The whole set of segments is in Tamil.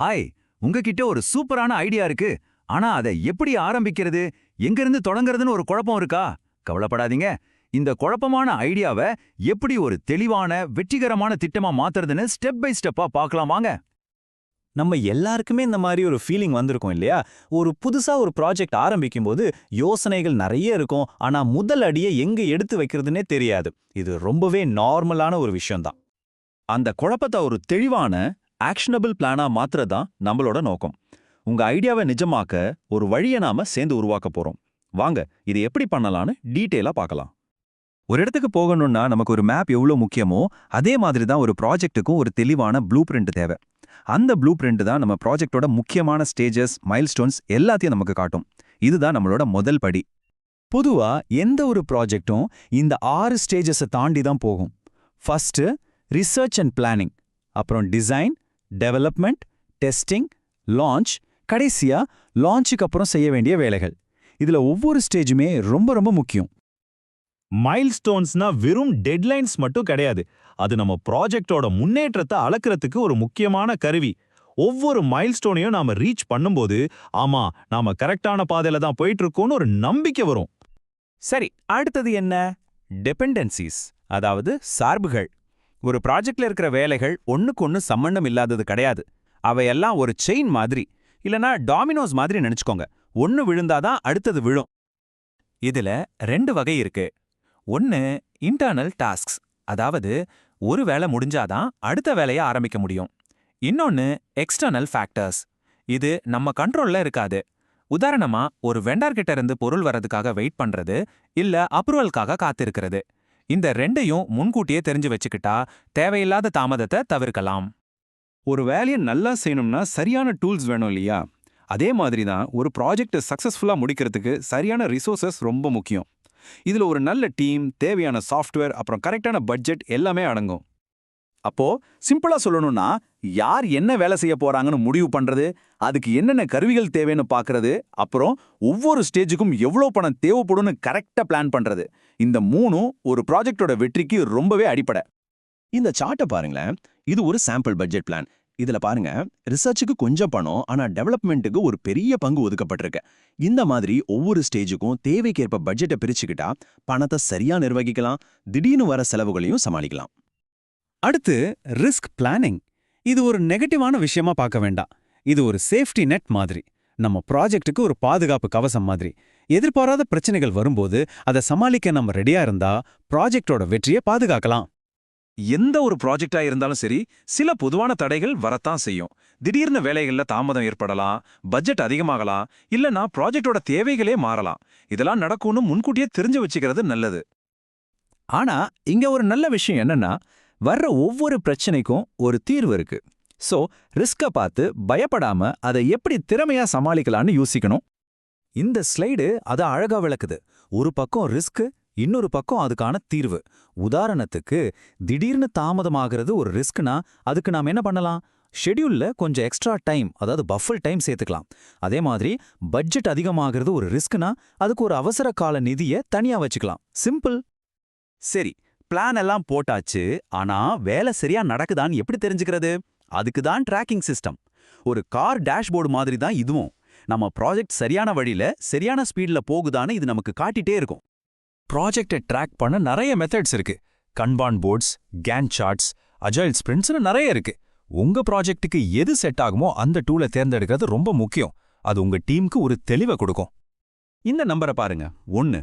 ஹாய் உங்ககிட்ட ஒரு சூப்பரான ஐடியா இருக்கு. ஆனா அதை எப்படி ஆரம்பிக்கிறது? எங்கிருந்து தொடங்குறதுன்னு ஒரு குழப்பம் இருக்கா? கவலைப்படாதீங்க. இந்த குழப்பமான ஐடியாவை எப்படி ஒரு தெளிவான வெற்றிகரமான திட்டமா மாத்துறதுன்னு ஸ்டெப் பை ஸ்டெப்பா பார்க்கலாம் வாங்க. நம்ம எல்லாருக்குமே இந்த மாதிரி ஒரு ஃபீலிங் வந்திருக்கும் இல்லையா? ஒரு புதுசா ஒரு ப்ராஜெக்ட் ஆரம்பிக்கும்போது யோசனைகள் நிறைய இருக்கும். ஆனா முதல் அடியை எங்க எடுத்து வைக்கிறதுனே தெரியாது. இது ரொம்பவே நார்மலான ஒரு விஷயம்தான். அந்த குழப்பத்தை ஒரு தெளிவான ஆக்ஷனபிள் பிளானா மாத்துறதுதான் நம்மளோட நோக்கம். உங்க ஐடியாவை நிஜமாக்க ஒரு வழியை நாம சேர்ந்து உருவாக்க போறோம். வாங்க இதை எப்படி பண்ணலாம்னு டீட்டெயிலா பார்க்கலாம். ஒரு இடத்துக்கு போகணும்னா நமக்கு ஒரு மேப் எவ்வளோ முக்கியமோ அதே மாதிரி தான் ஒரு ப்ராஜெக்ட்டுக்கும் ஒரு தெளிவான ப்ளூ பிரிண்ட் தேவை. அந்த ப்ளூ பிரிண்ட் தான் நம்ம ப்ராஜெக்டோட முக்கியமான ஸ்டேஜஸ் மைல்ஸ்டோன்ஸ் எல்லாத்தையும் நமக்கு காட்டும். இதுதான் நம்மளோட முதல் படி. பொதுவா எந்த ஒரு ப்ராஜெக்ட்டும் இந்த ஆறு ஸ்டேஜஸை தாண்டி தான் போகும். ஃபர்ஸ்ட் ரிசர்ச் அண்ட் பிளானிங் அப்புறம் டிசைன் டெவலப்மெண்ட் டெஸ்டிங் லான்ச் கடைசியா லான்ச்சுக்கு அப்புறம் செய்ய வேண்டிய வேலைகள். இதுல ஒவ்வொரு ஸ்டேஜுமே ரொம்ப ரொம்ப முக்கியம். மைல்ஸ்டோன்ஸ்னா வெறும் டெட்லைன்ஸ் மட்டும் கிடையாது. அது நம்ம ப்ராஜெக்டோட முன்னேற்றத்தை அளக்கிறதுக்கு ஒரு முக்கியமான கருவி. ஒவ்வொரு மைல்ஸ்டோனையும் நாம ரீச் பண்ணும்போது ஆமா நாம கரெக்டான பாதையில தான் போயிட்டு இருக்கோம்னு ஒரு நம்பிக்கை வரும். சரி அடுத்தது என்ன? டெபெண்டன்சிஸ் அதாவது சார்புகள். ஒரு ப்ராஜெக்ட்ல இருக்கிற வேலைகள் ஒண்ணுக்கு ஒண்ணு சம்பந்தம் இல்லாதது கிடையாது. அவையெல்லாம் ஒரு செயின் மாதிரி. இல்லனா டாமினோஸ் மாதிரி நினைச்சுக்கோங்க. ஒன்னு விழுந்தாதான் அடுத்தது விழும். இதுல ரெண்டு வகை இருக்கு. ஒன்னு இன்டர்னல் டாஸ்க்ஸ் அதாவது ஒரு வேலை முடிஞ்சாதான் அடுத்த வேலையை ஆரம்பிக்க முடியும். இன்னொன்னு எக்ஸ்டர்னல் ஃபேக்டர்ஸ் இது நம்ம கண்ட்ரோல்ல இருக்காது. உதாரணமா ஒரு வெண்டார்கிட்ட இருந்து பொருள் வரதுக்காக வெயிட் பண்றது இல்ல அப்ரூவல்காக காத்திருக்கிறது. இந்த ரெண்டையும் முன்கூட்டியே தெரிஞ்சு வச்சுக்கிட்டா தேவையில்லாத தாமதத்தை தவிர்க்கலாம். ஒரு வேலையை நல்லா செய்யணும்னா சரியான டூல்ஸ் வேணும் இல்லையா? அதே மாதிரி தான் ஒரு ப்ராஜெக்டை சக்ஸஸ்ஃபுல்லாக முடிக்கிறதுக்கு சரியான ரிசோர்சஸ் ரொம்ப முக்கியம். இதில் ஒரு நல்ல டீம் தேவையான சாஃப்ட்வேர் அப்புறம் கரெக்டான பட்ஜெட் எல்லாமே அடங்கும். அப்போ சிம்பிளா சொல்லணும்னா யார் என்ன வேலை செய்ய போறாங்கன்னு முடிவு பண்றது அதுக்கு என்னென்ன கருவிகள் தேவைன்னு பாக்குறது அப்புறம் ஒவ்வொரு ஸ்டேஜுக்கும் எவ்வளோ பணம் தேவைப்படும்னு கரெக்டா பிளான் பண்றது. இந்த மூணும் ஒரு ப்ராஜெக்டோட வெற்றிக்கு ரொம்பவே அடிப்படை. இந்த சார்ட்டை பாருங்களேன். இது ஒரு சாம்பிள் பட்ஜெட் பிளான் இதுல பாருங்க ரிசர்ச்சுக்கு கொஞ்சம் பணம் ஆனா டெவலப்மெண்ட்டுக்கு ஒரு பெரிய பங்கு ஒதுக்கப்பட்டிருக்கு. இந்த மாதிரி ஒவ்வொரு ஸ்டேஜுக்கும் தேவைக்கேற்ப பட்ஜெட்டை பிரிச்சுக்கிட்டா பணத்தை சரியா நிர்வகிக்கலாம் திடீர்னு வர செலவுகளையும் சமாளிக்கலாம். அடுத்து ரிஸ்க் பிளானிங் இது ஒரு நெகட்டிவான விஷயமா பார்க்க வேண்டாம். இது ஒரு சேஃப்டி நெட் மாதிரி. நம்ம ப்ராஜெக்ட்டுக்கு ஒரு பாதுகாப்பு கவசம் மாதிரி. எதிர்பாராத பிரச்சனைகள் வரும்போது அதை சமாளிக்க நம்ம ரெடியா இருந்தா ப்ராஜெக்டோட வெற்றியை பாதுகாக்கலாம். எந்த ஒரு ப்ராஜெக்டா இருந்தாலும் சரி சில பொதுவான தடைகள் வரத்தான் செய்யும். திடீர்னு வேலைகள்ல தாமதம் ஏற்படலாம் பட்ஜெட் அதிகமாகலாம் இல்லனா ப்ராஜெக்டோட தேவைகளே மாறலாம். இதெல்லாம் நடக்கும்னு முன்கூட்டியே தெரிஞ்சு வச்சுக்கிறது நல்லது. ஆனா இங்க ஒரு நல்ல விஷயம் என்னன்னா வர்ற ஒவ்வொரு பிரச்சனைக்கும் ஒரு தீர்வு இருக்கு. சோ ரிஸ்கை பார்த்து பயப்படாம அதை எப்படி திறமையா சமாளிக்கலாம்னு யோசிக்கணும். இந்த ஸ்லைடு அதை அழகா விளக்குது. ஒரு பக்கம் ரிஸ்க் இன்னொரு பக்கம் அதுக்கான தீர்வு. உதாரணத்துக்கு திடீர்னு தாமதமாகிறது ஒரு ரிஸ்க்னா அதுக்கு நாம் என்ன பண்ணலாம்? ஷெட்யூல்ல கொஞ்சம் எக்ஸ்ட்ரா டைம் அதாவது பஃபல் டைம் சேர்த்துக்கலாம். அதே மாதிரி பட்ஜெட் அதிகமாகிறது ஒரு ரிஸ்க்னா அதுக்கு ஒரு அவசர கால நிதியை தனியா வச்சுக்கலாம். சிம்பிள் சரி பிளான் எல்லாம் போட்டாச்சு ஆனா வேலை சரியா நடக்குதான்னு எப்படி தெரிஞ்சுக்கிறது? அதுக்கு தான் ட்ராக்கிங் சிஸ்டம் ஒரு கார் டேஷ்போர்டு மாதிரி தான் இதுவும். நம்ம ப்ராஜெக்ட் சரியான வழியில சரியான ஸ்பீட்ல போகுதான்னு இது நமக்கு காட்டிட்டே இருக்கும். ப்ராஜெக்டை ட்ராக் பண்ண நிறைய மெத்தட்ஸ் இருக்கு. Kanban boards gantt charts agile ஸ்பிரிண்ட்ஸ்னு நிறைய இருக்கு. உங்க ப்ராஜெக்ட்டுக்கு எது செட் ஆகுமோ அந்த டூலை தேர்ந்தெடுக்கிறது ரொம்ப முக்கியம். அது உங்க டீமுக்கு ஒரு தெளிவை கொடுக்கும். இந்த நம்பரை பாருங்க. ஒன்னு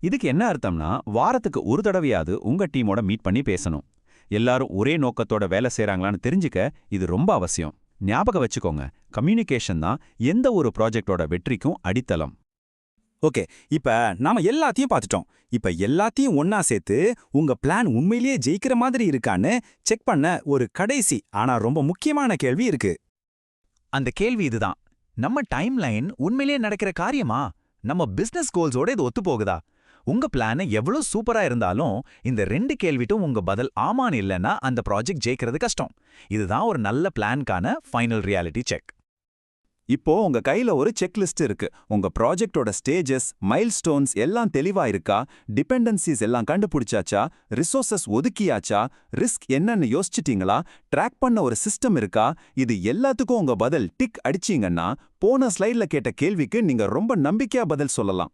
இதுக்கு என்ன அர்த்தம்னா வாரத்துக்கு ஒரு தடவையாவது உங்க டீமோட மீட் பண்ணி பேசணும். எல்லாரும் ஒரே நோக்கத்தோட வேலை செய்கிறாங்களான்னு தெரிஞ்சுக்க இது ரொம்ப அவசியம். ஞாபகம் வச்சுக்கோங்க கம்யூனிகேஷன் தான் எந்த ஒரு ப்ராஜெக்டோட வெற்றிக்கும் அடித்தளம். ஓகே இப்ப நாம எல்லாத்தையும் பார்த்துட்டோம். இப்ப எல்லாத்தையும் ஒன்னா சேர்த்து உங்க பிளான் உண்மையிலேயே ஜெயிக்கிற மாதிரி இருக்கான்னு செக் பண்ண ஒரு கடைசி ஆனா ரொம்ப முக்கியமான கேள்வி இருக்கு. அந்த கேள்வி இதுதான். நம்ம டைம் லைன் உண்மையிலேயே நடக்கிற காரியமா? நம்ம பிசினஸ் கோல்ஸோட இது ஒத்து போகுதா உங்க பிளான் எவ்வளவு சூப்பரா இருந்தாலும் இந்த ரெண்டு கேள்விட்டும் உங்க பதில் ஆமான்னு இல்லைன்னா அந்த ப்ராஜெக்ட் ஜெயிக்கிறது கஷ்டம். இதுதான் ஒரு நல்ல பிளான்கான ஃபைனல் ரியாலிட்டி செக் இப்போ உங்க கையில ஒரு செக்லிஸ்ட் இருக்கு. உங்க ப்ராஜெக்டோட ஸ்டேஜஸ் மைல்ஸ்டோன்ஸ் எல்லாம் தெளிவா இருக்கா? டிபெண்டன்சிஸ் எல்லாம் கண்டுபிடிச்சாச்சா? ரிசோர்சஸ் ஒதுக்கியாச்சா? ரிஸ்க் என்னன்னு யோசிச்சிட்டீங்களா? ட்ராக் பண்ண ஒரு சிஸ்டம் இருக்கா? இது எல்லாத்துக்கும் உங்க பதில் டிக் அடிச்சீங்கன்னா போன ஸ்லைட்ல கேட்ட கேள்விக்கு நீங்க ரொம்ப நம்பிக்கையா பதில் சொல்லலாம்.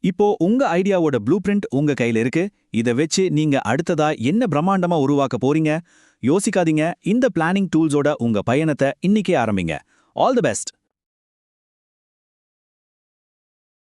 இப்போ உங்க ஐடியாவோட ப்ளூ பிரிண்ட் உங்க கையில இருக்கு. இத வச்சு நீங்க அடுத்ததா என்ன பிரம்மாண்டமா உருவாக்க போறீங்க? யோசிக்காதீங்க. இந்த பிளானிங் டூல்ஸோட உங்க பயணத்தை இன்னிக்கே ஆரம்பிங்க. All the best